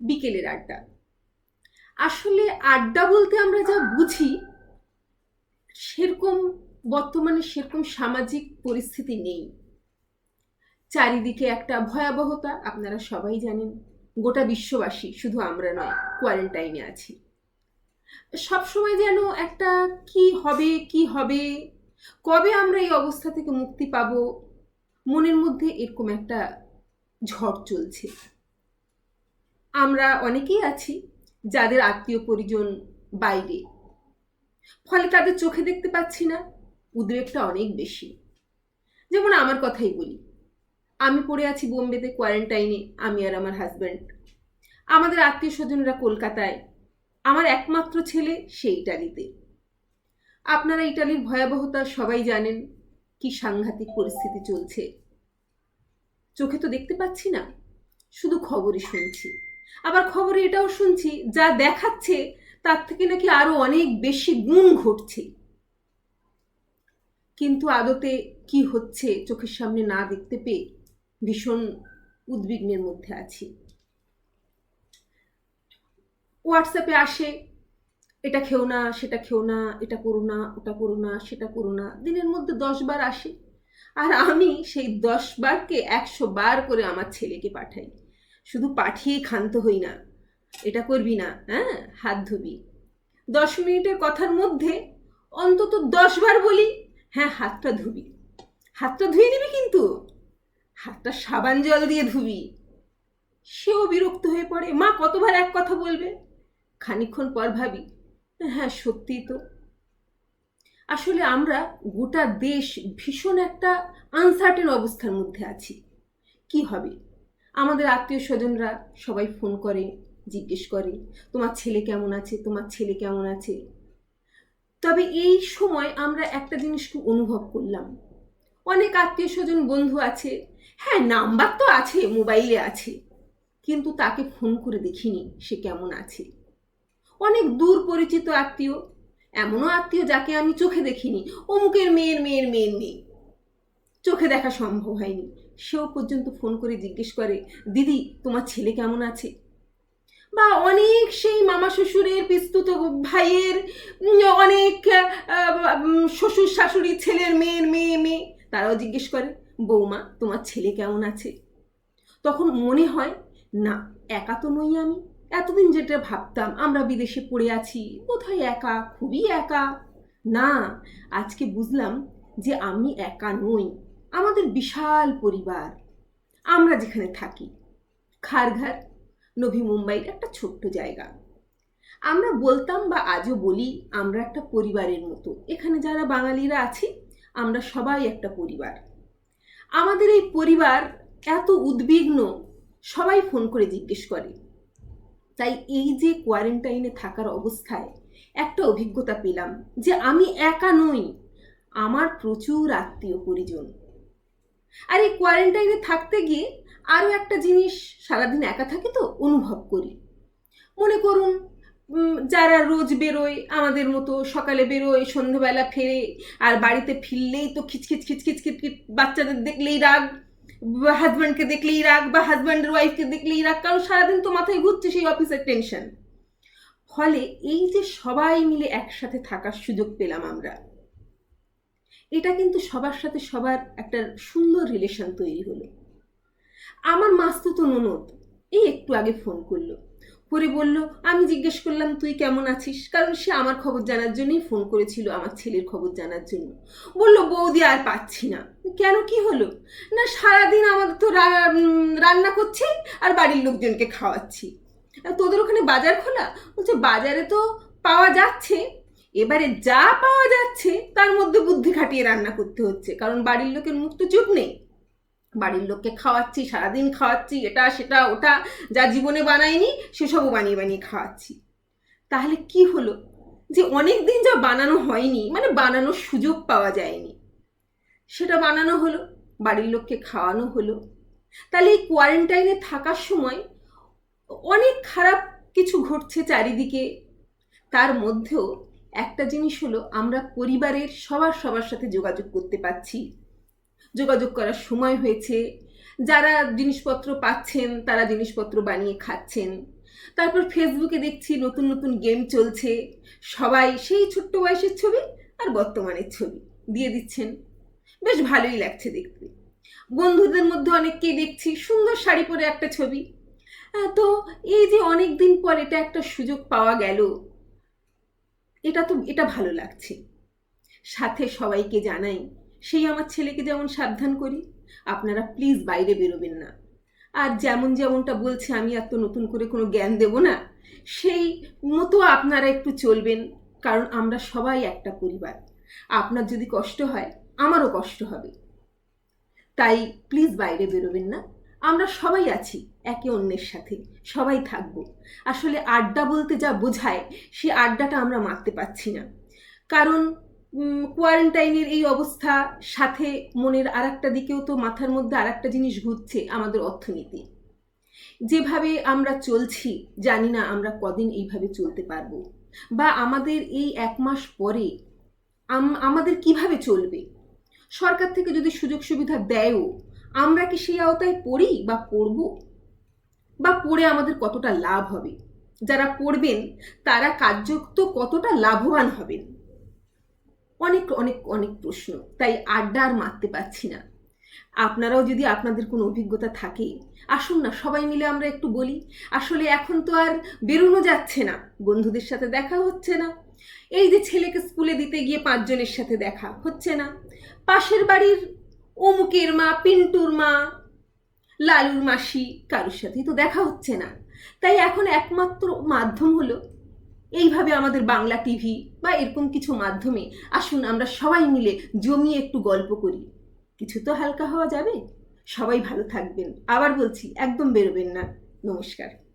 বিকেলের আড্ডা। আসলে আড্ডা বলতে আমরা যা বুঝি, সেরকম বর্তমানে সেরকম সামাজিক পরিস্থিতি নেই। চারিদিকে একটা ভয়াবহতা, আপনারা সবাই জানেন, গোটা বিশ্ববাসী শুধু আমরা নয়, কোয়ারেন্টাইনে আছি। সবসময় যেন একটা কি হবে কি হবে, কবে আমরা এই অবস্থা থেকে মুক্তি পাব, মনের মধ্যে এরকম একটা ঝড় চলছে। আমরা অনেকেই আছি যাদের আত্মীয় পরিজন বাইরে। ফলে তাদের চোখে দেখতে পাচ্ছি না, উদ্বেগটা অনেক বেশি। যেমন আমার কথাই বলি, আমি পড়ে আছি বোম্বেতে কোয়ারেন্টাইনে আমি আর আমার হাজব্যান্ড আমাদের আত্মীয় স্বজনরা কলকাতায়, আমার একমাত্র ছেলে সে ইটালিতে। আপনারা ইটালির ভয়াবহতা সবাই জানেন কি সাংঘাতিক পরিস্থিতি চলছে। চোখে তো দেখতে পাচ্ছি না, শুধু খবরই শুনছি। আবার খবরে এটাও শুনছি, যা দেখাচ্ছে তার থেকে নাকি আরও অনেক বেশি গুণ ঘটছে। কিন্তু আদতে কি হচ্ছে চোখের সামনে না দেখতে পেয়ে ভীষণ উদ্বিগ্নের মধ্যে আছি। হোয়াটসঅ্যাপে আসে, এটা খেও না, সেটা খেও না, এটা করো না, ওটা করো না, সেটা করো না। দিনের মধ্যে দশ বার আসে। আর আমি সেই দশ বারকে একশো বার করে আমার ছেলেকে পাঠাই। শুধু পাঠিয়ে ক্ষান্ত হই না। এটা করবি না হ্যাঁ? হাত ধুবি। দশ মিনিটের কথার মধ্যে অন্তত দশ বার বলি হ্যাঁ হাতটা ধুবি। হাতটা ধুয়ে নিবি কিন্তু? হাতটা সাবান জল দিয়ে ধুবি। সেও বিরক্ত হয়ে পড়ে। মা কতবার এক কথা বলবে? খানিক্ষণ পর ভাবি হ্যাঁ সত্যিই তো। আসলে আমরা গোটা দেশ ভীষণ একটা আনসার্টেন অবস্থার মধ্যে আছি। কি হবে? আমাদের আত্মীয় স্বজনরা সবাই ফোন করে, জিজ্ঞেস করে, তোমার ছেলে কেমন আছে, তোমার ছেলে কেমন আছে? তবে এই সময় আমরা একটা জিনিস খুব অনুভব করলাম। অনেক আত্মীয় স্বজন বন্ধু আছে হ্যাঁ নাম্বার তো আছে, মোবাইলে আছে, কিন্তু তাকে ফোন করে দেখিনি সে কেমন আছে। অনেক দূর পরিচিত আত্মীয়, এমনও আত্মীয় যাকে আমি চোখে দেখিনি, অমুকের মেয়ের মেয়ের মেয়ের মেয়ে। চোখে দেখা সম্ভব হয়নি সেও পর্যন্ত ফোন করে জিজ্ঞেস করে, দিদি, তোমার ছেলে কেমন আছে? বা অনেক সেই মামা শ্বশুরের পিস্তুত ভাইয়ের অনেক শ্বশুর শাশুড়ি ছেলের মেয়ের মেয়ে মেয়ে। তারাও জিজ্ঞেস করে, বৌমা, তোমার ছেলে কেমন আছে? তখন মনে হয়, না, একা তো নই আমি। এতদিন যেটা ভাবতাম, আমরা বিদেশে পড়ে আছি কোথায় একা, খুবই একা। না, আজকে বুঝলাম যে আমি একা নই। আমাদের বিশাল পরিবার। আমরা যেখানে থাকি খারঘাট নভি মুম্বাইয়ের একটা ছোট্ট জায়গা। আমরা বলতাম বা আজও বলি, আমরা একটা পরিবারের মতো। এখানে যারা বাঙালিরা আছি, আমরা সবাই একটা পরিবার। আমাদের এই পরিবার এত উদ্বিগ্ন, সবাই ফোন করে জিজ্ঞেস করে। তাই এই যে কোয়ারেন্টাইনে থাকার অবস্থায় একটা অভিজ্ঞতা পেলাম যে আমি একা নই, আমার প্রচুর আত্মীয় পরিজন আর এই কোয়ারেন্টাইনে থাকতে গিয়ে আরও একটা জিনিস সারাদিন একা থাকি তো, অনুভব করি। মনে করুন যারা রোজ বেরোয়, আমাদের মতো সকালে বেরোয় সন্ধ্যেবেলা ফেরে, আর বাড়িতে ফিরলেই তো খিচখিচ খিচখিচ খিচখিচ, বাচ্চাদের দেখলেই রাগ হাজব্যান্ডকে দেখলেই রাগ, বা হাজব্যান্ডের ওয়াইফকে দেখলেই রাগ, কারণ সারাদিন তো মাথায় ঘুরছে সেই অফিসের টেনশন ফলে এই যে সবাই মিলে একসাথে থাকার সুযোগ পেলাম আমরা। এটা কিন্তু সবার সাথে সবার একটা সুন্দর রিলেশন তৈরি হলো। আমার মাস্তুতো ননদ, এই একটু আগে ফোন করল। করে বলল, আমি জিজ্ঞেস করলাম, তুই কেমন আছিস? কারণ সে আমার খবর জানার জন্যই ফোন করেছিল, আমার ছেলের খবর জানার জন্য। বলল, বৌদি আর পাচ্ছি না। কেন, কি হলো? না, সারাদিন আমাদের তো রান্না করছি আর বাড়ির লোকজনকে খাওয়াচ্ছি। তোদের ওখানে বাজার খোলা? বলছে, বাজারে তো পাওয়া যাচ্ছে এবারে যা পাওয়া যাচ্ছে, তার মধ্যে বুদ্ধি খাটিয়ে রান্না করতে হচ্ছে। কারণ বাড়ির লোকের মুখ তো চুপ নেই। বাড়ির লোককে খাওয়াচ্ছি, সারাদিন খাওয়াচ্ছি, এটা, সেটা, ওটা, যা জীবনে বানায়নি সেসবও বানিয়ে বানিয়ে খাওয়াচ্ছি। তাহলে কি হলো? যে অনেক দিন যা বানানো হয়নি মানে বানানোর সুযোগ পাওয়া যায়নি। সেটা বানানো হলো, বাড়ির লোককে খাওয়ানো হলো। তাহলে এই কোয়ারেন্টাইনে থাকার সময় অনেক খারাপ কিছু ঘটছে চারিদিকে। তার মধ্যেও একটা জিনিস হলো, আমরা পরিবারের সবার সবার সাথে যোগাযোগ করতে পারছি। যোগাযোগ করার সময় হয়েছে। যারা জিনিসপত্র পাচ্ছেন, তারা জিনিসপত্র বানিয়ে খাচ্ছেন। তারপর ফেসবুকে দেখছি নতুন নতুন গেম চলছে। সবাই সেই ছোট্ট বয়সের ছবি আর বর্তমানের ছবি দিয়ে দিচ্ছেন। বেশ ভালোই লাগছে দেখতে। বন্ধুদের মধ্যে অনেককেই দেখছি, সুন্দর শাড়ি পরে একটা ছবি। তো এই যে অনেক দিন পর এটা একটা সুযোগ পাওয়া গেল এটা তো, এটা ভালো লাগছে। সাথে সবাইকে জানাই, সেই আমার ছেলেকে যেমন সাবধান করি, আপনারা প্লিজ বাইরে বেরোবেন না। আর যেমন যেমনটা বলছে, আমি আর তো নতুন করে কোনো জ্ঞান দেব না, সেই মতো আপনারা একটু চলবেন, কারণ আমরা সবাই একটা পরিবার। আপনার যদি কষ্ট হয়, আমারও কষ্ট হবে। তাই প্লিজ বাইরে বেরোবেন না। আমরা সবাই আছি, একে অন্যের সাথে, সবাই থাকব। আসলে আড্ডা বলতে যা বোঝায়, সে আড্ডাটা আমরা মারতে পারছি না। কারণ কোয়ারেন্টাইনের এই অবস্থা, সাথে মনের আর একটা দিকেও তো মাথার মধ্যে আর একটা জিনিস ঘুরছে আমাদের অর্থনীতি। যেভাবে আমরা চলছি, জানি না আমরা কদিন এইভাবে চলতে পারব। বা আমাদের এই এক মাস পরে আমাদের কীভাবে চলবে? সরকার থেকে যদি সুযোগ সুবিধা দেয়ও আমরা কি সেই আওতায় পড়ি বা পড়ব? বা পড়ে আমাদের কতটা লাভ হবে? যারা পড়বেন, তারা কার্যত কতটা লাভবান হবেন? অনেক অনেক অনেক প্রশ্ন, তাই আড্ডা আর মারতে পারছি না। আপনারাও যদি আপনাদের কোনো অভিজ্ঞতা থাকে, আসুন না, সবাই মিলে আমরা একটু বলি। আসলে এখন তো আর বেরোনো যাচ্ছে না, বন্ধুদের সাথে দেখা হচ্ছে না। এই যে ছেলেকে স্কুলে দিতে গিয়ে পাঁচজনের সাথে দেখা হচ্ছে না। পাশের বাড়ির অমুকের মা, পিন্টুর মা, লালুর মাসি, কারোর সাথেই তো দেখা হচ্ছে না। তাই এখন একমাত্র মাধ্যম হলো এইভাবে আমাদের বাংলা টিভি বা এরকম কিছু মাধ্যমে আসুন আমরা সবাই মিলে জমিয়ে একটু গল্প করি। কিছু তো হালকা হওয়া যাবে। সবাই ভালো থাকবেন। আবার বলছি, একদম বেরোবেন না। নমস্কার।